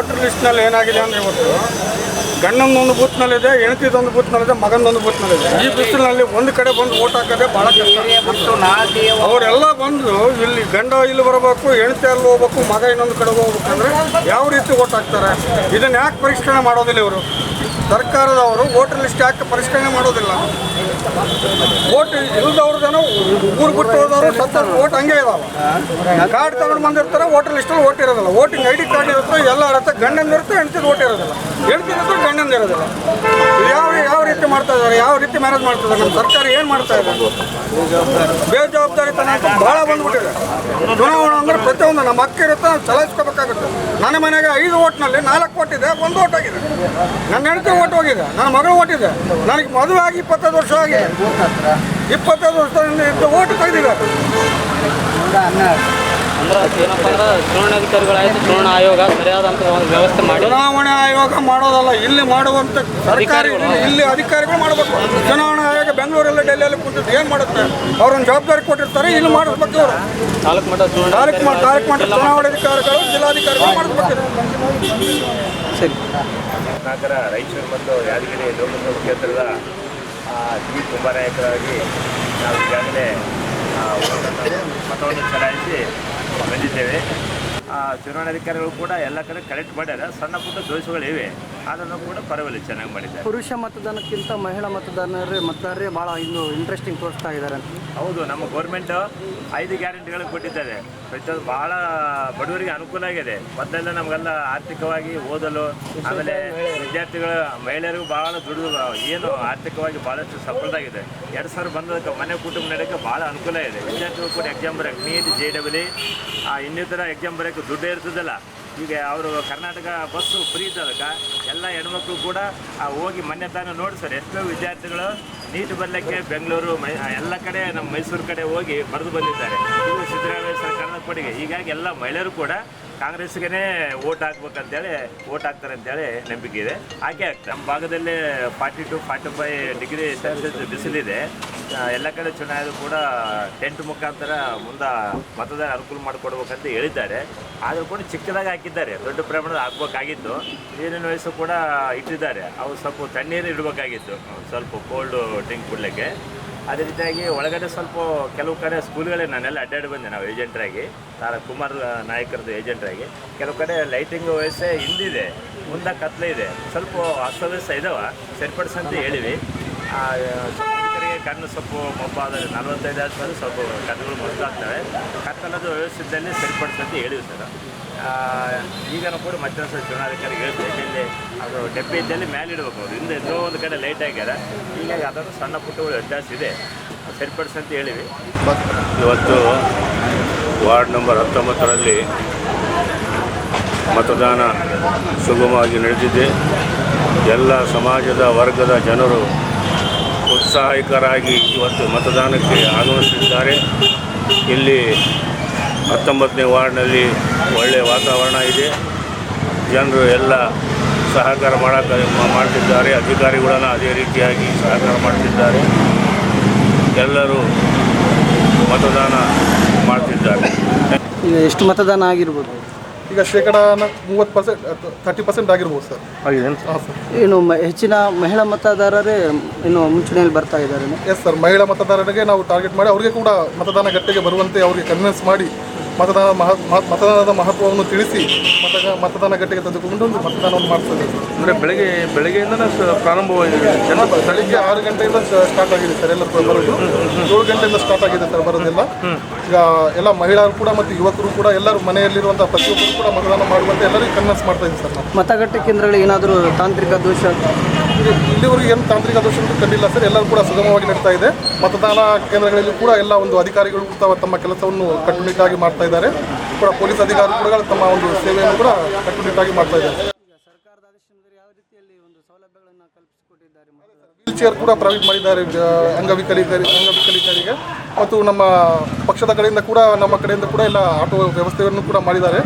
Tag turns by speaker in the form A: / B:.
A: Voter ಲಿಸ್ಟ್ನಲ್ಲಿ ಏನಾಗಿದೆ ಅಂದರೆ ಇವತ್ತು ಗಂಡನೊಂದು ಬೂತ್ನಲ್ಲಿದೆ ಹೆಣ್ತಿದೊಂದು ಬೂತ್ನಲ್ಲಿದೆ ಮಗನೊಂದು ಬೂತ್ನಲ್ಲಿದೆ. ಈ ಬಿಸಿಲಿನಲ್ಲಿ ಒಂದು ಕಡೆ ಬಂದು ವೋಟ್ ಹಾಕೋದೇ ಭಾಳ ಕಷ್ಟ. ಅವರೆಲ್ಲ ಬಂದು ಇಲ್ಲಿ ಗಂಡ ಇಲ್ಲಿ ಬರಬೇಕು ಹೆಣ್ತಿ ಅಲ್ಲಿ ಹೋಗ್ಬೇಕು, ಮಗ ಇನ್ನೊಂದು ಕಡೆ ಹೋಗ್ಬೇಕಂದ್ರೆ ಯಾವ ರೀತಿ ವೋಟ್ ಹಾಕ್ತಾರೆ? ಇದನ್ನು ಯಾಕೆ ಪರಿಷ್ಕರಣೆ ಮಾಡೋದಿಲ್ಲ ಇವರು? ಸರ್ಕಾರದವರು ವೋಟರ್ ಲಿಸ್ಟ್ ಯಾಕೆ ಪರಿಷ್ಕರಣೆ ಮಾಡೋದಿಲ್ಲ? ಓಟ್ ಇಲ್ದವ್ರದೇನೋ ಊರು ಬಿಟ್ಟು ಹೋದವರು ಸತ್ತ ಓಟ್ ಹಂಗೆ ಇದಾವೆ. ಕಾರ್ಡ್ ತಗೊಂಡು ಬಂದಿರ್ತಾರೆ ವೋಟರ್ ಲಿಸ್ಟಲ್ಲಿ ಓಟ್ ಇರೋದಿಲ್ಲ. ವೋಟಿಂಗ್ ಐ ಡಿ ಕಾರ್ಡ್ ಇರುತ್ತೆ ಎಲ್ಲ ಇರುತ್ತೆ ಗಂಡಂದಿರುತ್ತೆ ಹೆಣ್ತಿದ್ದು ಓಟ್ ಇರೋದಿಲ್ಲ. ಹೆಣ್ತಿದ್ದು ಗಂಡಂದಿರೋದಿಲ್ಲ ಯಾವ ಯಾವ ರೀತಿ ಮಾಡ್ತಾ ಇದ್ದಾರೆ ಯಾವ ರೀತಿ ಮ್ಯಾನೇಜ್ ಮಾಡ್ತಾ ಇದ್ದಾರೆ ನಮ್ಮ ಸರ್ಕಾರ ಏನು ಮಾಡ್ತಾ ಇದೆ? ಬೇಜವಾಬ್ದಾರಿತನ ಅಂತ ಭಾಳ ಬಂದ್ಬಿಟ್ಟಿದೆ. ಚುನಾವಣೆ ಅಂದ್ರೆ ಪ್ರತಿಯೊಂದು ನಮ್ಮ ಅಕ್ಕ ಇರುತ್ತೆ ಚಲಾಯಿಸ್ಕೋಬೇಕಾಗುತ್ತೆ. ನನ್ನ ಮನೆಗೆ ಐದು ಓಟ್ನಲ್ಲಿ ನಾಲ್ಕು ಓಟ್ ಇದೆ ಒಂದು ಓಟ್ ಆಗಿದೆ. ನನ್ನ ಹೆಂಡತಿ ಓಟ್ ಹೋಗಿದೆ ನನ್ನ ಮಗಳು ಓಟಿದೆ ಇದೆ. ನನಗೆ ಮದುವೆ ಆಗಿ ಇಪ್ಪತ್ತೈದು ವರ್ಷ ಇಪ್ಪತ್ತೈದು ವರ್ಷದಿಂದ ಇದ್ದ ಓಟ್ ತೆಗೆದಿದ್ದಾರೆ
B: ಅಂದ್ರೆ ಏನಪ್ಪ ಅಂದ್ರೆ ಚುನಾವಣಾಧಿಕಾರಿಗಳಾಯ್ತು ಚುನಾವಣಾ ಆಯೋಗ ಸರಿಯಾದಂಥ ಒಂದು ವ್ಯವಸ್ಥೆ ಮಾಡಿ.
A: ಚುನಾವಣೆ ಆಯೋಗ ಮಾಡೋದಲ್ಲ ಇಲ್ಲಿ ಮಾಡುವಂತ ಸರ್ಕಾರಿ
B: ಅಧಿಕಾರಿಗಳು.
A: ಇಲ್ಲಿ ಅಧಿಕಾರಿಗಳು ಮಾಡಬೇಕು. ಚುನಾವಣಾ ಆಯೋಗ ಬೆಂಗಳೂರಲ್ಲಿ ಡೆಲ್ಲಿಯಲ್ಲಿ ಕೂತಿದ್ದು ಏನು ಮಾಡುತ್ತೆ? ಅವ್ರೊಂದು ಜವಾಬ್ದಾರಿ ಕೊಟ್ಟಿರ್ತಾರೆ ಇಲ್ಲಿ ಮಾಡಿಸ್ಬೇಕು ಅವರು
B: ತಾಲೂಕು ಮಟ್ಟ
A: ತಾಲೂಕು ಮಟ್ಟ ತಾಲೂಕು ಮಟ್ಟ
B: ಚುನಾವಣಾ
A: ಅಧಿಕಾರಿಗಳು ಜಿಲ್ಲಾಧಿಕಾರಿಗಳು ಮಾಡಿಸ್ಬೇಕು
B: ಸರಿ.
C: ನಗರ ರಾಯಚೂರು ಮತ್ತು ಯಾದಗಿರಿ ಲೋಕಸಭಾ ಕ್ಷೇತ್ರದ ಡಿ ಕುಂಭನಾಯಕರಾಗಿ ನಾವು ಈಗಾಗಲೇ ಮತವನ್ನು ಚಲಾಯಿಸಿ ಬಂದಿದ್ದೇವೆ. ಚುನಾವಣಾಧಿಕಾರಿಗಳು ಕೂಡ ಎಲ್ಲ ಕಡೆ ಕಲೆಕ್ಟ್ ಮಾಡ್ಯಾರ. ಸಣ್ಣ ಪುಟ್ಟ ದೋಷಗಳಿವೆ. ಅದನ್ನು ಕೂಡ ಪರವಾಗಿಲ್ಲ ಚೆನ್ನಾಗಿ ಮಾಡಿದ್ದಾರೆ.
D: ಪುರುಷ ಮತದಾನಕ್ಕಿಂತ ಮಹಿಳಾ ಮತದಾರರೇ ಮತದಾರರೇ ಭಾಳ ಇನ್ನು ಇಂಟ್ರೆಸ್ಟಿಂಗ್ ತೋರಿಸ್ತಾ ಇದ್ದಾರೆ
C: ಹೌದು ನಮ್ಮ ಗೌರ್ಮೆಂಟ್ ಐದು ಗ್ಯಾರಂಟಿಗಳು ಕೊಟ್ಟಿದ್ದಾರೆ. ಪ್ರತಿಯೊಂದು ಭಾಳ ಬಡವರಿಗೆ ಅನುಕೂಲ ಆಗಿದೆ. ಮೊದಲೆಲ್ಲ ನಮಗೆಲ್ಲ ಆರ್ಥಿಕವಾಗಿ ಓದಲು ಆಮೇಲೆ ವಿದ್ಯಾರ್ಥಿಗಳು ಮಹಿಳೆಯರಿಗೂ ಭಾಳ ದುಡಿದು ಏನು ಆರ್ಥಿಕವಾಗಿ ಬಹಳಷ್ಟು ಸಫಲದಾಗಿದೆ ಎರಡು ಸಾವಿರ ಬಂದದಕ್ಕೆ ಮನೆ ಕುಟುಂಬ ನಡೆಯೋಕ್ಕೆ ಭಾಳ ಅನುಕೂಲ ಇದೆ. ವಿದ್ಯಾರ್ಥಿಗಳು ಕೂಡ ಎಕ್ಸಾಮ್ ಬರೋಕ್ಕೆ ನೀಟ್ ಜೆ ಡಬ್ಲ್ಯೂ ಇನ್ನಿತರ ಎಕ್ಸಾಮ್ ಬರೋಕ್ಕೆ ದುಡ್ಡೇ ಇರ್ತದಲ್ಲ. ಈಗ ಅವರು ಕರ್ನಾಟಕ ಬಸ್ಸು ಫ್ರೀ ಇದ್ದದಕ್ಕೆ ಎಲ್ಲ ಹೆಣ್ಮಕ್ಳು ಕೂಡ ಹೋಗಿ ಮೊನ್ನೆ ತಾನು ನೋಡಿ ಸರ್ ಎಷ್ಟೋ ವಿದ್ಯಾರ್ಥಿಗಳು ನೀಟ್ ಬರಲಿಕ್ಕೆ ಬೆಂಗಳೂರು, ಮೈ ಎಲ್ಲ ಕಡೆ ನಮ್ಮ ಮೈಸೂರು ಕಡೆ ಹೋಗಿ ಬರೆದು ಬಂದಿದ್ದಾರೆ. ಇದು ಸಿದ್ದರಾಮಯ್ಯ ಸರ್ಕಾರದ ಕೊಡುಗೆ. ಹೀಗಾಗಿ ಎಲ್ಲ ಮಹಿಳೆಯರು ಕೂಡ ಕಾಂಗ್ರೆಸ್ಗೆ ಓಟ್ ಹಾಕ್ಬೇಕಂತೇಳಿ ಓಟ್ ಹಾಕ್ತಾರೆ ಅಂತೇಳಿ ನಂಬಿಕೆ ಇದೆ. ಹಾಗೆ ಆಗ್ತದೆ ನಮ್ಮ ಭಾಗದಲ್ಲಿ forty two, forty five degree Celsius ಬಿಸಿಲಿದೆ. ಎಲ್ಲ ಕಡೆ ಚುನಾಯಿತು ಕೂಡ ಟೆಂಟ್ ಮುಖಾಂತರ ಮುಂದೆ ಮತದಾರ ಅನುಕೂಲ ಮಾಡಿಕೊಡ್ಬೇಕಂತ ಹೇಳಿದ್ದಾರೆ. ಆದರೂ ಕೂಡ ಚಿಕ್ಕದಾಗಿ ಹಾಕಿದ್ದಾರೆ, ದೊಡ್ಡ ಪ್ರಮಾಣದ ಹಾಕ್ಬೇಕಾಗಿತ್ತು. ನೀರಿನ ವಯಸ್ಸು ಕೂಡ ಇಟ್ಟಿದ್ದಾರೆ. ಅವು ಸ್ವಲ್ಪ ತಣ್ಣೀರು ಇಡಬೇಕಾಗಿತ್ತು. ಸ್ವಲ್ಪ ಕೋಲ್ಡ್ ಡ್ರಿಂಕ್ ಕೊಡಲಿಕ್ಕೆ. ಅದೇ ರೀತಿಯಾಗಿ ಒಳಗಡೆ ಸ್ವಲ್ಪ ಕೆಲವು ಕಡೆ ಸ್ಕೂಲ್ಗಳೇ ನಾನೆಲ್ಲ ಅಡ್ಡಾಡಿ ಬಂದೆ ನಾವು ಏಜೆಂಟ್ರಾಗಿ, ತಾರಾ ಕುಮಾರ್ ನಾಯಕರದ್ದು ಏಜೆಂಟ್ರಾಗಿ. ಕೆಲವು ಕಡೆ ಲೈಟಿಂಗ್ ವ್ಯವಸ್ಥೆ ಹಿಂದಿದೆ, ಮುಂದೆ ಕತ್ಲೆ ಇದೆ. ಸ್ವಲ್ಪ ಅಸ್ತವ್ಯಸ್ತ ಇದಾವೆ ಸರಿಪಡಿಸಂತ ಹೇಳಿವಿ. ಕಣ್ಣು ಸ್ವಲ್ಪ ನಲವತ್ತೈದು ಆದ್ಮೇಲೆ ಸ್ವಲ್ಪ ಕಣ್ಣುಗಳು ಮೊದಲಾಗ್ತವೆ ಕತ್ತಲದ ವ್ಯವಸ್ಥೆಯಲ್ಲಿ ಸರಿಪಡಿಸಂತ ಹೇಳಿವಿ ಸರ್. ಈಗನೂ ಕೂಡ ಮತ್ತೊಂದು ಸಹ ಚುನಾವಣಾಧಿಕಾರಿ ಹೇಳ್ತೀವಿ ಇಲ್ಲಿ ಅದು ಡೆಪ್ಪೆ ಇದ್ದಲ್ಲಿ ಮೇಲೆ ಇಡಬೇಕು ಹಿಂದೆ ಎಲ್ಲೋ ಒಂದು ಕಡೆ ಲೈಟ್ ಆಗ್ಯಾರ ಹೀಗಾಗಿ ಅದನ್ನು ಸಣ್ಣ ಪುಟ್ಟಗಳು ವ್ಯತ್ಯಾಸ ಇದೆ. ಸರಿಪಡಿಸಂತ ಹೇಳಿವಿ
E: ಇವತ್ತು ವಾರ್ಡ್ ನಂಬರ್ ಹತ್ತೊಂಬತ್ತರಲ್ಲಿ ಮತದಾನ ಸುಗಮವಾಗಿ ನಡೆದಿದೆ. ಎಲ್ಲ ಸಮಾಜದ ವರ್ಗದ ಜನರು ಉತ್ಸಾಹಿಕರಾಗಿ ಇವತ್ತು ಮತದಾನಕ್ಕೆ ಆಗಮಿಸಿದ್ದಾರೆ. ಇಲ್ಲಿ ಹತ್ತೊಂಬತ್ತನೇ ವಾರ್ಡ್ನಲ್ಲಿ ಒಳ್ಳೆಯ ವಾತಾವರಣ ಇದೆ. ಜನರು ಎಲ್ಲ ಸಹಕಾರ ಮಾಡಕ ಮಾಡ್ತಿದ್ದಾರೆ. ಅಧಿಕಾರಿಗಳನ್ನು ಅದೇ ರೀತಿಯಾಗಿ ಸಹಕಾರ ಮಾಡ್ತಿದ್ದಾರೆ. ಎಲ್ಲರೂ ಮತದಾನ ಮಾಡ್ತಿದ್ದಾರೆ.
D: ಎಷ್ಟು ಮತದಾನ ಆಗಿರ್ಬೋದು?
F: ಈಗ ಶೇಕಡ ಮೂವತ್ತು ಪರ್ಸೆಂಟ್ ತರ್ಟಿ ಪರ್ಸೆಂಟ್ ಆಗಿರ್ಬೋದು ಸರ್. ಹಾಂ ಸರ್.
D: ಏನು ಮ- ಹೆಚ್ಚಿನ ಮಹಿಳಾ ಮತದಾರರೇ ಇನ್ನು ಮುಂಚೂಣಿಯಲ್ಲಿ ಬರ್ತಾ ಇದ್ದಾರೆ
F: ಎಸ್ ಸರ್ ಮಹಿಳಾ ಮತದಾರರಿಗೆ ನಾವು ಟಾರ್ಗೆಟ್ ಮಾಡಿ ಅವರಿಗೆ ಕೂಡ ಮತದಾನ ಗಟ್ಟೆಗೆ ಬರುವಂತೆ ಅವರಿಗೆ ಕನ್ವಿನ್ಸ್ ಮಾಡಿ ಮತದಾನ ಮಹ ಮಹ- ಮತದಾನದ ಮಹತ್ವವನ್ನು ತಿಳಿಸಿ ಮತ ಮತದಾನ ಗಟ್ಟೆಗೆ ತೆಗೆದುಕೊಂಡು ಒಂದು ಮತದಾನವನ್ನು ಮಾಡ್ತದೆ.
G: ಅಂದರೆ ಬೆಳಗ್ಗೆ ಬೆಳಗ್ಗೆಯಿಂದನೇ ಸ- ಪ್ರಾರಂಭವಾಗಿದೆ.
F: ಜನ ಬೆಳಗ್ಗೆ ಆರು ಗಂಟೆಯಿಂದ ಸ್ಟಾರ್ಟ್ ಆಗಿದೆ ಸರ್ ಎಲ್ಲ ಬರೋದು. ಏಳು ಗಂಟೆಯಿಂದ ಸ್ಟಾರ್ಟ್ ಆಗಿದೆ ಸರ್ ಬರೋದೆಲ್ಲ. ಈಗ ಎಲ್ಲ ಮಹಿಳೆಯರು ಕೂಡ ಮತ್ತು ಯುವಕರು ಕೂಡ ಎಲ್ಲರೂ ಮನೆಯಲ್ಲಿರುವಂಥ ಪ್ರತಿಯೊಬ್ಬರು ಕೂಡ ಮತದಾನ ಮಾಡುವಂತೆ ಎಲ್ಲರಿಗೂ ಕನ್ವಿನ್ಸ್ ಮಾಡ್ತಾ ಇದ್ದೀವಿ ಸರ್
D: ಮತಗಟ್ಟೆ ಕೇಂದ್ರಗಳಿಗೆ ಏನಾದರೂ ತಾಂತ್ರಿಕ ದೋಷ
F: ಇಲ್ಲಿವರೆಗೆ ಏನು ತಾಂತ್ರಿಕ ದೋಷಗಳು ಕಂಡಿಲ್ಲ ಸರ್. ಎಲ್ಲರೂ ಕೂಡ ಸುಗಮವಾಗಿ ನಡೀತಾ ಇದೆ. ಮತದಾನ ಕೇಂದ್ರಗಳಲ್ಲಿ ಕೂಡ ಎಲ್ಲ ಒಂದು ಅಧಿಕಾರಿಗಳು ಕೂಡ ತಮ್ಮ ಕೆಲಸವನ್ನು ಕಟ್ಟುನಿಟ್ಟಾಗಿ ಮಾಡ್ತಾ ಇದ್ದಾರೆ. ಕೂಡ ಪೊಲೀಸ್ ಅಧಿಕಾರಿಗಳು ಕೂಡ ತಮ್ಮ ಒಂದು ಸೇವೆಯನ್ನು ಕೂಡ ಕಟ್ಟುನಿಟ್ಟಾಗಿ ಮಾಡ್ತಾ ಇದ್ದಾರೆ. ವೀಲ್ ಚೇರ್ ಕೂಡ ಪ್ರೊವೈಡ್ ಮಾಡಿದ್ದಾರೆ ಆ, ಅಂಗವಿಕಲಿತರಿಗೆ ಮತ್ತು ನಮ್ಮ ಪಕ್ಷದ ಕಡೆಯಿಂದ ಕೂಡ ನಮ್ಮ ಕಡೆಯಿಂದ ಕೂಡ ಎಲ್ಲ ಆಟೋ ವ್ಯವಸ್ಥೆಯನ್ನು ಕೂಡ ಮಾಡಿದ್ದಾರೆ.